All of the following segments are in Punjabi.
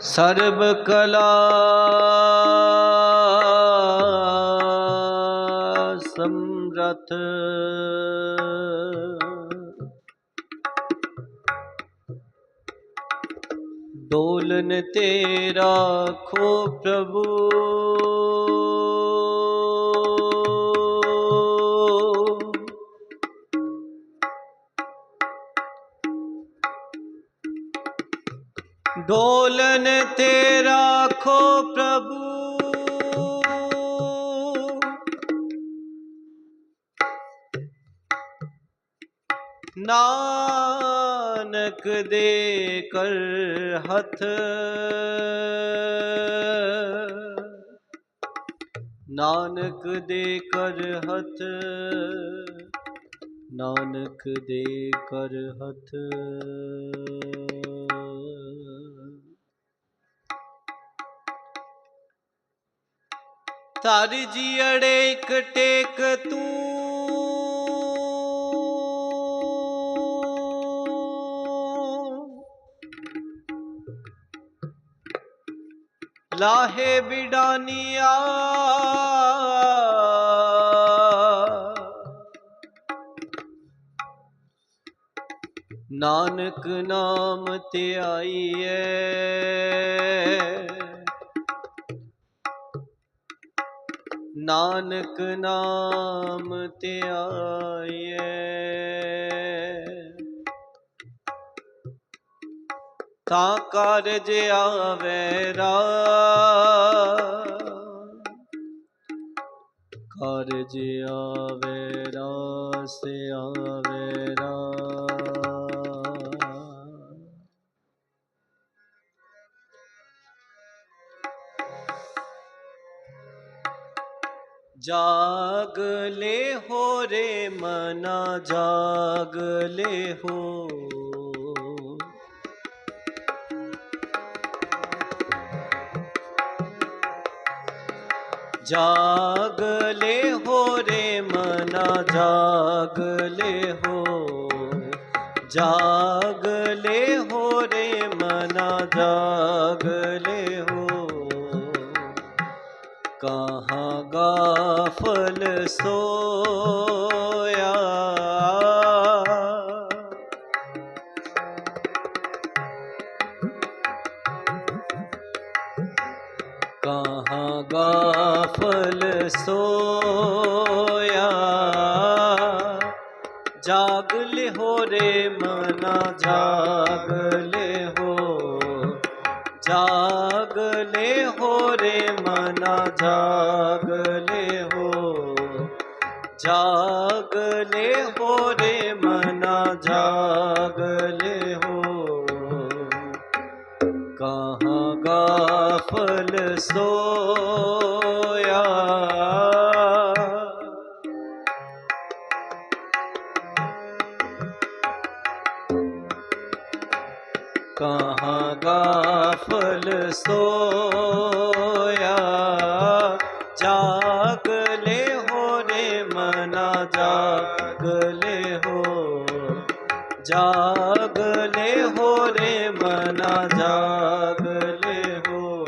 ਸਰਬ ਕਲਾ ਸਮਰਥ। ਡੋਲਨ ਤੇ ਰਾਖੋ ਪ੍ਰਭੂ। ਡੋਲਨ ਤੇ ਰਾਖੋ ਪ੍ਰਭੂ। ਨਾਨਕ ਦੇ ਕਰ ਹੱਥ। ਨਾਨਕ ਦੇ ਕਰ ਹੱਥ। ਨਾਨਕ ਦੇ ਕਰ ਹੱਥ। ਧਰ ਜੀੜੇ ਇੱਕ ਟੇਕ ਤੂੰ। ਲਾਹੇ ਬਿਡਾਨੀਆ। ਨਾਨਕ ਨਾਮ ਤੇ ਆਈਏ ਨਾਨਕ ਨਾਮ ਤੇ ਆਈਏ ਤਾਂ ਕਾਰਜ ਆਵੇ ਰਾ ਕਾਰਜ ਆਵੇ ਰਾਸ ਆਵੇ ਰਾ ਜਾਗ ਲੈ ਹੋ ਰੇ ਮਨਾ ਜਾਗ ਲੈ ਹੋ ਜਾਗ ਲੈ ਹੋ ਰੇ ਮਨਾ ਜਾਗ ਲੈ ਹੋ ਜਾਗ ਲੈ ਹੋ ਰੇ ਮਨਾ ਜਾਗ ਗਾਫਲ ਸੋਇਆ। ਕਹਾਂ ਗਾਫਲ ਸੋਇਆ। ਜਾਗ ਲਿਹੋਰੇ ਮਨਾ ਜਾਗ। ਜਾਗ ਲਿਹੋ ਰੇ ਮਨਾ ਜਾਗ ਲਿਹੋ ਜਾਗ ਲਿਹੋ ਰੇ ਮਨਾ ਜਾਗ ਲਿਹੋ ਕਹਾਂ ਗਾਫਲ ਸੋਇਆ ਕਹਾਂ ਗਾਫਲ ਸੋਇਆ ਜਾਗ ਲੈ ਹੋ ਰੇ ਮਨਾ ਜਾਗ ਲੈ ਹੋ ਜਾਗ ਲੈ ਹੋ ਰੇ ਮਨਾ ਜਾਗ ਲੈ ਹੋ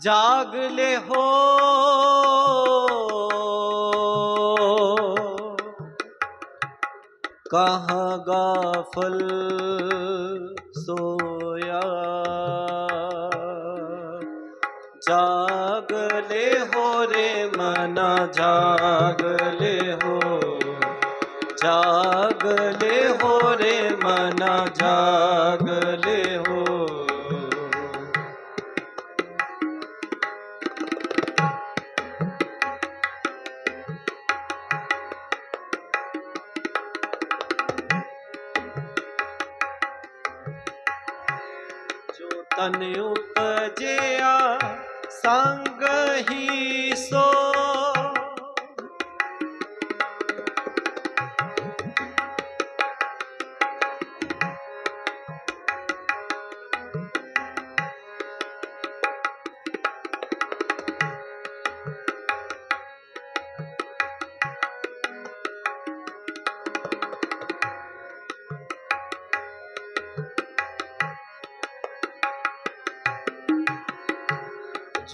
ਜਾਗ ਲੈ ਹੋ। ਰੇ ਮਨਾ ਗਾਫਲ ਸੋਇਆ। ਜਾਗ ਲੈ ਹੋ ਰੇ ਮਨਾ, ਜਾਗ ਲੈ ਹੋ। ਜਾਗ ਲੈ ਹੋ ਰੇ ਮਨਾ, ਜਾਗ ਲੈ ਹੋ। ਤਨ ਉਪਜਿਆ ਸੰਗ ਹੀ ਸੋ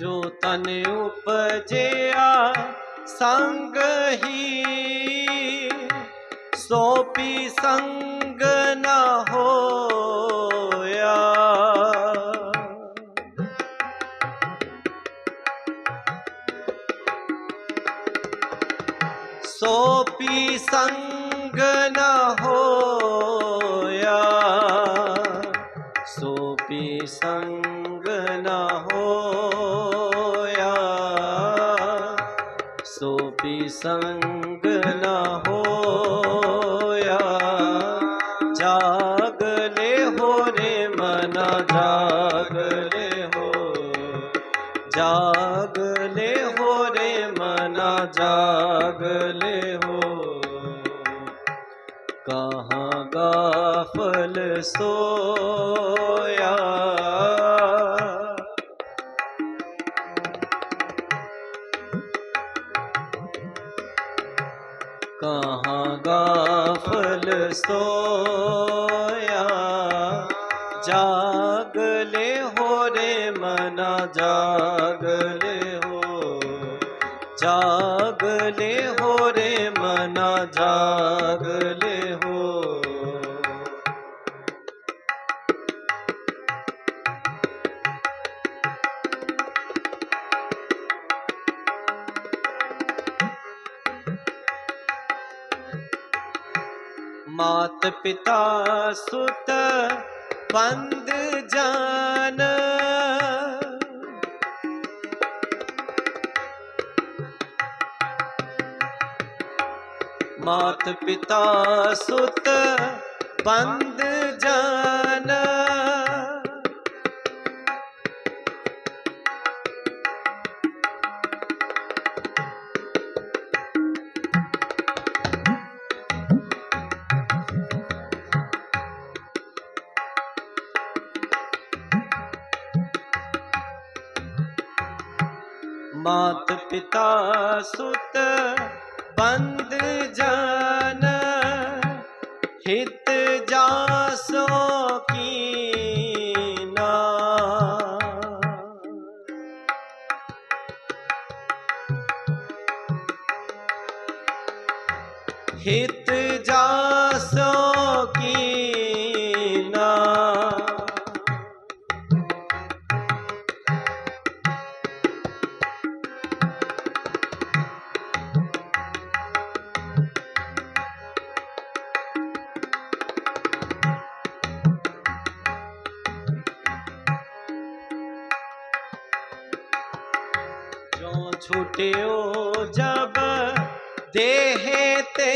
ਜੋ ਤਨ ਉਪਜਿਆ, ਸੰਗ ਹੀ। ਸੋ ਪੀ ਸੰਗ ਨਾ ਹੋਇਆ। ਸੋ ਪੀ ਸੰਗ ਨਾ ਹੋ ਸੋਪੀ ਸੰਗ ਨਾ ਹੋਇਆ। ਸੋਪੀ ਸੰਗ ਨਾ ਹੋਇਆ। ਜਾਗ ਲੈ ਹੋ ਰੇ ਮਨਾ ਜਾਗਲੇ ਹੋ। ਜਾਗ ਲੈ ਹੋ ਮਨਾ ਜਾਗਲੇ ਹੋ। ਕਹਾਂ ਗਾਫਲ ਸੋਇਆ ਕਹਾਂ ਗਾਫਲ ਸੋਇਆ ਜਾਗਲੇ ਹੋ ਰੇ ਮਨਾ ਜਾਗ ਹੋ ਜਾਗਲੇ ਹੋ ਰੇ ਮਨਾ ਜਾਗਲੇ ਮਾਤ ਪਿਤਾ ਸੁਤ ਬੰਦ ਜਾਨ। ਮਾਤ ਪਿਤਾ ਸੁਤ ਬੰਦ ਜਾਨ। ਪਿਤਾ ਸੁਤ ਬੰਦ ਜਾਨ ਹਿਤ ਛੁਟਿਓ ਜਬ ਦੇਹ ਤੇ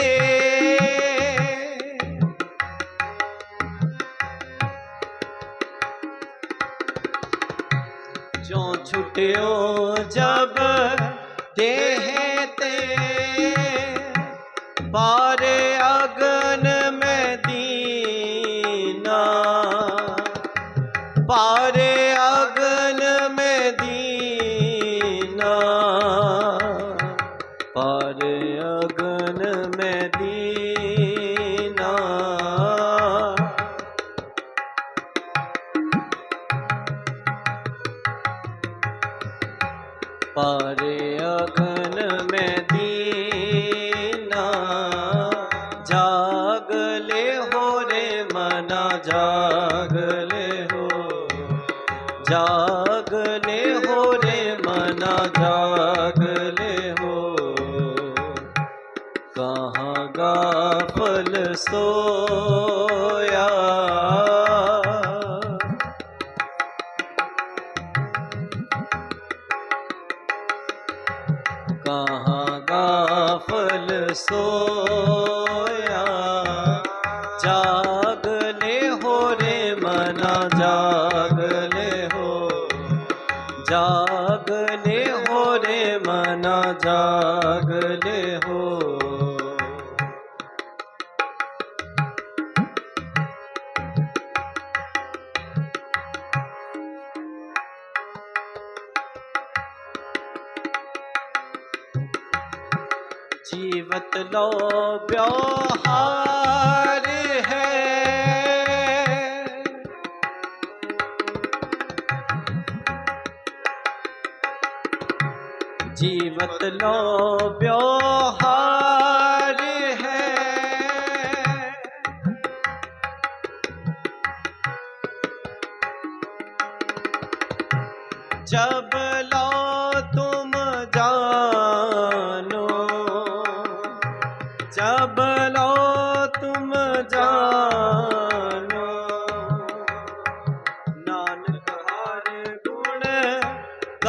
ਜੋ ਛੁਟਿਓ ਜਬ ਦੇਹ ਤੇ ਬਾਰੇ ਅਗਨ ਮੈਂ ਦੀਨਾ ਪਾਰੇ ਅਗਨ ਮੈਂ ਦੀਨਾ ਜਾਗਲੇ ਹੋ ਰੇ ਮਨਾ, ਜਾਗ ਹੋ। ਜਾਗ ਲੈ ਹੋ ਰੇ ਮਨਾ, ਜਾਗ ਸੋਇਆ ਕਹਾਂ ਗਾਫਲ ਸੋਇਆ ਜੀਵਤ ਲੋ ਵਿਹਾਰ ਹੈ। ਜੀਵਤ ਲੋ ਬਿਵਹਾਰ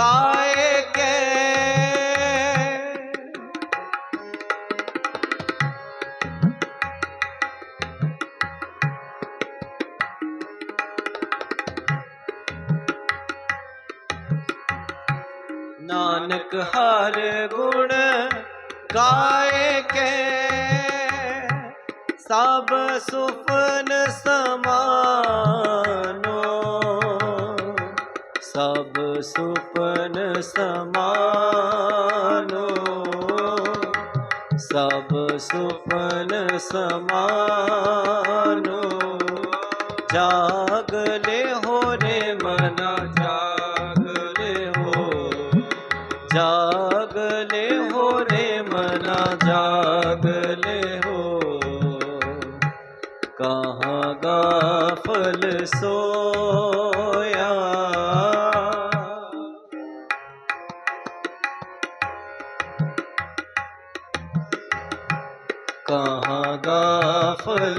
ਰਾਏ ਕੇ। ਨਾਨਕ ਹਰ ਗੁਣ ਗਾਏ ਕੇ। ਸਭ ਸੁਪਨ ਸਮਾਨੋ ਸੁਪਨ ਸਮਾਨੋ, ਸਭ ਸੁਪਨ ਸਮਾਨੋ। ਜਾਗ ਲੈ ਹੋ ਰੇ ਮਨਾ, ਜਾਗ ਲੈ ਹੋ। ਜਾਗ ਲੈ ਹੋ ਰੇ ਮਨਾ, ਜਾਗ ਲੈ ਹੋ। ਕਹਾਂ ਗਾਫਲ ਸੋਇਆ ਗਾਫਲ